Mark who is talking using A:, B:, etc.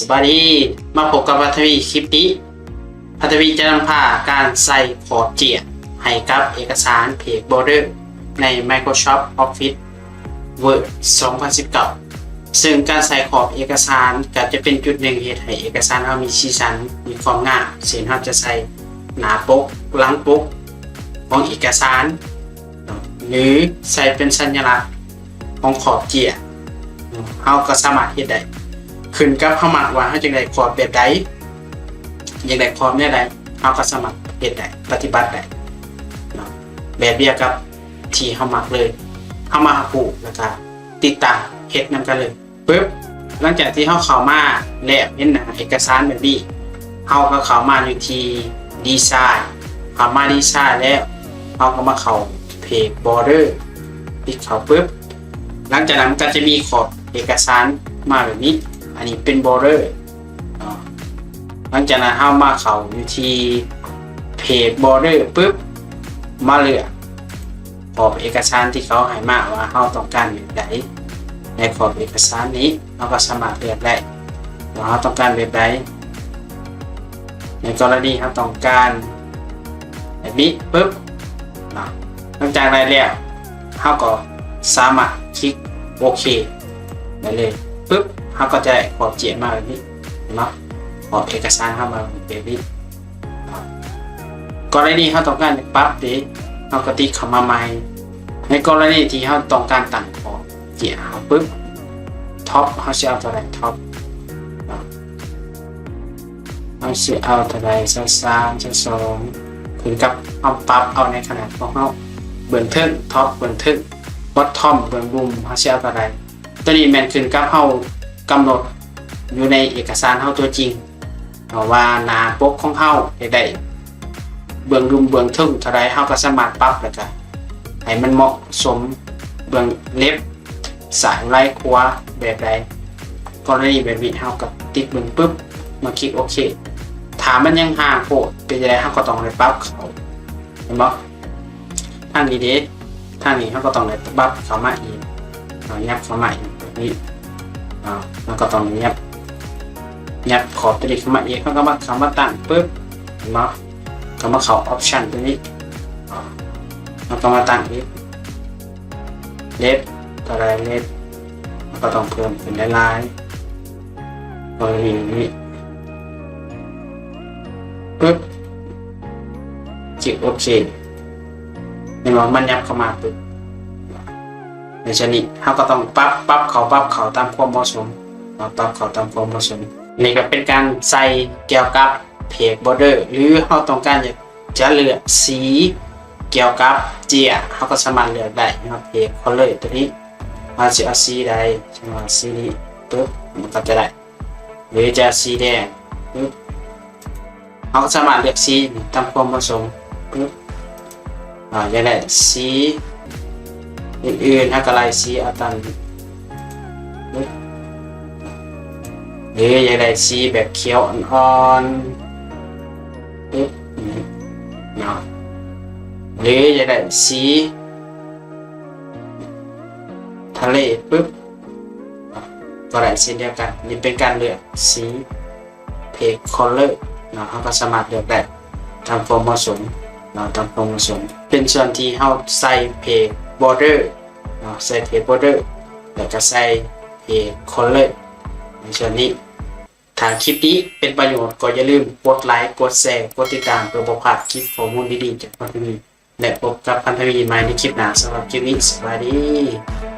A: สวัสดี มาพบกับพัทวีคลิปนี้ พัทวีจะนำพาการใส่ขอบเจียให้กับเอกสารเพจ Border ใน Microsoft Office Word 2019 ซึ่งการใส่ขอบเอกสารก็จะเป็นจุดหนึ่งเหตุให้เอกสารเรามีสีสันมีความงามเช่นเราจะใส่หนาปกหลังปกของเอกสาร หรือใส่เป็นสัญลักษณ์ของขอบเจียเราก็สามารถเฮ็ดได้ ขึ้นกับเฮามักว่าเฮาจังได๋ขอบแบบใดอยากได้ขอบแนวใดเฮาก็สามารเฮ็ดได้ปฏิบัติได้เนาะแบบเดียวกับที่เฮามักเลยเฮามาหาผู้แล้วก็ติดตามเฮ็ดนํกันเลยปึ๊บหลังจากที่เฮาเข้ามาแล้วเห็นหน้าเอกสารแบบนี้เฮาก็เข้ามาอยู่ที่ดีไซน์เข้ามาดีไซน์แล้วเฮาก็มาเข้าเพจ border ที่เข้าปึ๊บหลังจากนั้นก็จะมีขอบเอกสารมาแบบนี้ อันนี้เป็น border อ่าหลังจากนั้นเข้ามาเขาอยู่ที่เพจ border ปุ๊บมาเลือกขอบเอกสารที่เขาให้มาว่าเขาต้องการแบบไหนในขอบเอกสารนี้เราก็สามารถเลือกได้ว่าเขาต้องการแบบไหนในกรณีเขาต้องการแบบนี้ปุ๊บหลังจากได้แล้วเขาก็สามารถคลิกโอเคได้เลย ปุ๊บเขาก็จะขอบเจียมาแบบนี้เนไหมขอบเอกสารเข้ามาแบบนี้กรณีเขาต้องการปรับดีเขาก็ติ๊กเข้ามาใหม่ในกรณีที่เขาต้องการตั้งขอบเจียเขาปุ๊บท็อปเขาจะเอาตัวไหนท็อปเขาจะเอาตัวไหนสักสามสักสองถึงกับเอาปรับเอาในขนาดของเขาเบื้องทึ่งท็อปเบื้องทึ่งบอททอมเบื้องบุมเฮาสิเอาตัวใด ตัวนี้แมนขึ้นกับเฮากำหนดอยู่ในเอกสารเฮาตัวจริงเอาว่าหนาปกของเฮาได้ไดเบื้องรุมเบื้องทึ่งเท่าใดเฮาก็สามารถปรับแล้วก็ให้มันเหมาะสมเบื้องเล็บสายไล่ขวาแบบใดกรณีแบบนี้เฮาก็ติ๊กเบิ่งปึ๊บมาคลิกโอเคถามมันยังห่างโพดเป็นจังไดเฮาก็ต้องไปปรับเขาเห็นบ่ทางนี้เด้ทางนี้เขาก็ต้องเลยบัฟเข้ามาอีกเอายับเข้ามาอีก นี้อ่าแล้วก็ต้องยับยับขอบตัวนี้เข้ามาอีกเขาก็มาเข้ามาตั้งปุ๊บเห็นไหมก็มาเข้าออปชันตัวนี้อาแล้วก็มาตั้งอีกเล็บตัวอะไรเล็บแล้วก็ต้องเพิ่มเป็นลายตัวนี้นี้ปุ๊บจิกโอเคเห็นว่ามันยับเข้ามาปุ๊บ ในชนิดเขาก็ต้องปรับปรับเขาปรับเขาตามความเหมาะสมปรับปรับเขาตามความเหมาะสมนี่ก็เป็นการใส่เกี่ยวกับเพจบอร์เดอร์หรือเขาต้องการจะจะเลือกสีเกี่ยวกับเจียเขาก็สามารถเลือกได้นะครับเพจคอลเลอร์ตัวนี้มาจะเอาสีใดใช่ไหมสีนี้ปุ๊บมันก็จะได้หรือจะสีแดงปุ๊บเขาก็สามารถเลือกสีตามความเหมาะสมปุ๊บอ่าจะได้สี อื่นๆถ้ากระไรสีอัตันหรือจะได้สีแบบเขียวอ่อนๆปึ๊บเนาะหรือจะได้สีทะเลปึ๊บก็ได้เช่นเดียวกัน นี่เป็นการเลือกสีเพจคอลเลอร์เนาะเขาก็สามารถเลือกได้ตามความเหมาะสมเราทำโปรโมชั่นเป็นส่วนที่เราใส่เพจ border เนาะใส่เพจ border แล้วก็ใส่เพจ color ในส่วนนี้ถ้าคลิปนี้เป็นประโยชน์ก็อย่าลืมกดไลค์ กดแชร์ กดติดตามเพื่อบอกผ่านคลิปข้อมูลดีๆจากพันธวีและพบกับพันธวีใหม่ในคลิปหน้าสำหรับคลิปนี้สวัสดี